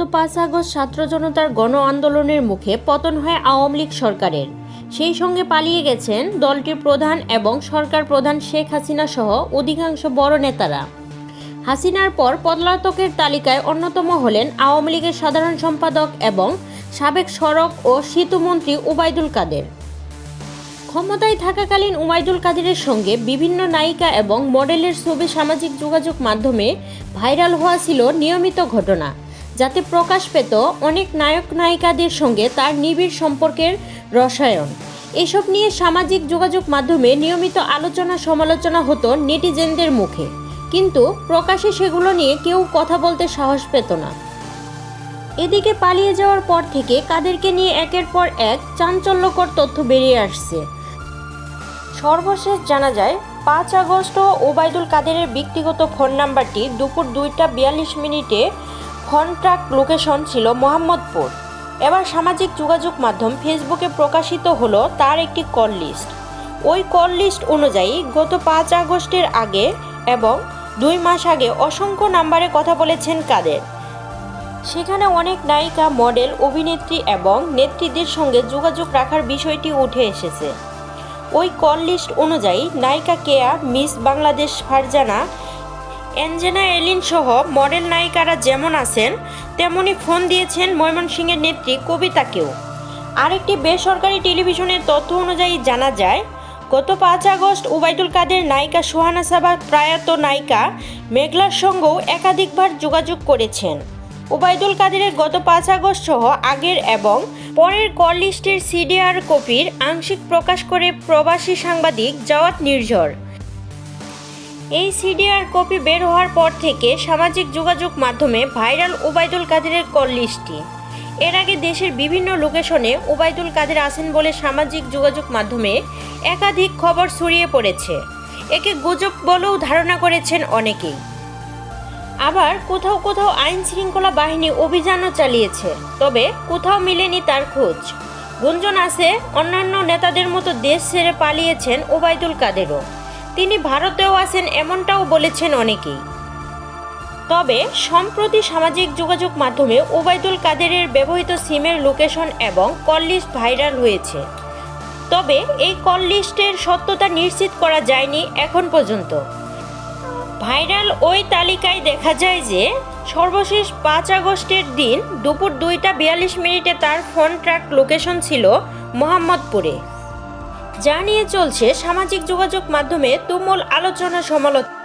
পাঁচ আগস্ট ছাত্র জনতার গণ আন্দোলনের মুখে পতন হয় আওয়ামী লীগ সরকারের। সেই সঙ্গে পালিয়ে গেছেন দলটির প্রধান এবং সরকার প্রধান শেখ হাসিনা সহ অধিকাংশ বড় নেতারা। হাসিনার পর পদলাতকের তালিকায় অন্যতম হলেন আওয়ামী লীগের সাধারণ সম্পাদক এবং সাবেক সড়ক ও সেতুমন্ত্রী ওবায়দুল কাদের। ক্ষমতায় থাকাকালীন উমাইদুল কাদেরের সঙ্গে বিভিন্ন নায়িকা এবং মডেলের ছবি সামাজিক যোগাযোগ মাধ্যমে ভাইরাল হওয়া ছিল নিয়মিত ঘটনা। যাতে প্রকাশ পেত অনেক নায়ক নায়িকাদের সঙ্গে তার নিবিড় সম্পর্কের রসায়ন। এসব নিয়ে সামাজিক যোগাযোগ মাধ্যমে নিয়মিত আলোচনা সমালোচনা হতো নেটিজেনদের মুখে। কিন্তু প্রকাশ্যে সেগুলো নিয়ে কেউ কথা বলতে সাহস পেত না। এদিকে পালিয়ে যাওয়ার পর থেকে কাদেরকে নিয়ে একের পর এক চাঞ্চল্যকর তথ্য বেরিয়ে আসছে। সর্বশেষ জানা যায়, পাঁচ আগস্ট ওবায়দুল কাদেরের ব্যক্তিগত ফোন নাম্বারটি দুপুর দুইটা বিয়াল্লিশ মিনিটে কন্ট্রাক্ট লোকেশন ছিল মোহাম্মদপুর। এবার সামাজিক যোগাযোগ মাধ্যম ফেসবুকে প্রকাশিত হলো তার একটি কল লিস্ট। ওই কল লিস্ট অনুযায়ী গত পাঁচ আগস্টের আগে এবং দুই মাস আগে অসংখ্য নাম্বারে কথা বলেছেন কাদের। সেখানে অনেক নায়িকা, মডেল, অভিনেত্রী এবং নেত্রীদের সঙ্গে যোগাযোগ রাখার বিষয়টি উঠে এসেছে। ওই কল লিস্ট অনুযায়ী নায়িকা কেয়া মিস বাংলাদেশ ফারজানা অ্যাঞ্জেনা এলিন সহ মডেল নায়িকারা যেমন আছেন, তেমনি ফোন দিয়েছেন ময়মনসিংহের নেত্রী কবিতাকেও। আরেকটি বেসরকারি টেলিভিশনের তথ্য অনুযায়ী জানা যায়, গত পাঁচ আগস্ট উবাইদুল কাদের নায়িকা সোহানা সাবা প্রয়াত নায়িকা মেঘলার সঙ্গেও একাধিকবার যোগাযোগ করেছেন। উবাইদুল কাদেরের গত পাঁচ আগস্ট সহ আগের এবং পরের কল লিস্টের সিডিআর কপির আংশিক প্রকাশ করে প্রবাসী সাংবাদিক জাওয়াত নির্ঝর। এই সিডিআর কপি বের হওয়ার পর থেকে সামাজিক যোগাযোগ মাধ্যমে ভাইরাল ওবায়দুল কাদেরের কল লিস্টটি। এর আগে দেশের বিভিন্ন লোকেশনে ওবায়দুল কাদের আছেন বলে সামাজিক যোগাযোগ মাধ্যমে একাধিক খবর ছড়িয়ে পড়েছে। একে গুজব বলেও ধারণা করেছেন অনেকেই। আবার কোথাও কোথাও আইন শৃঙ্খলা বাহিনী অভিযানও চালিয়েছে, তবে কোথাও মিলেনি তার খোঁজ। গুঞ্জন আছে, অন্যান্য নেতাদের মতো দেশ ছেড়ে পালিয়েছেন ওবায়দুল কাদেরও। তিনি ভারতেও আছেন এমনটাও বলেছেন অনেকেই। তবে, সম্প্রতি সামাজিক যোগাযোগ মাধ্যমে ওবায়দুল কাদেরের ব্যবহৃত সিমের লোকেশন এবং কল লিস্ট ভাইরাল হয়েছে। তবে, এই কল লিস্টের সত্যতা নিশ্চিত করা যায়নি এখন পর্যন্ত। ভাইরাল ওই তালিকায় দেখা যায় যে, সর্বশেষ পাঁচ আগস্টের দিন দুপুর দুইটা বিয়াল্লিশ মিনিটে তার ফোন ট্র্যাক লোকেশন ছিল মোহাম্মদপুরে। যা নিয়ে চলছে সামাজিক যোগাযোগ মাধ্যমে তুমুল আলোচনা সমালোচনা।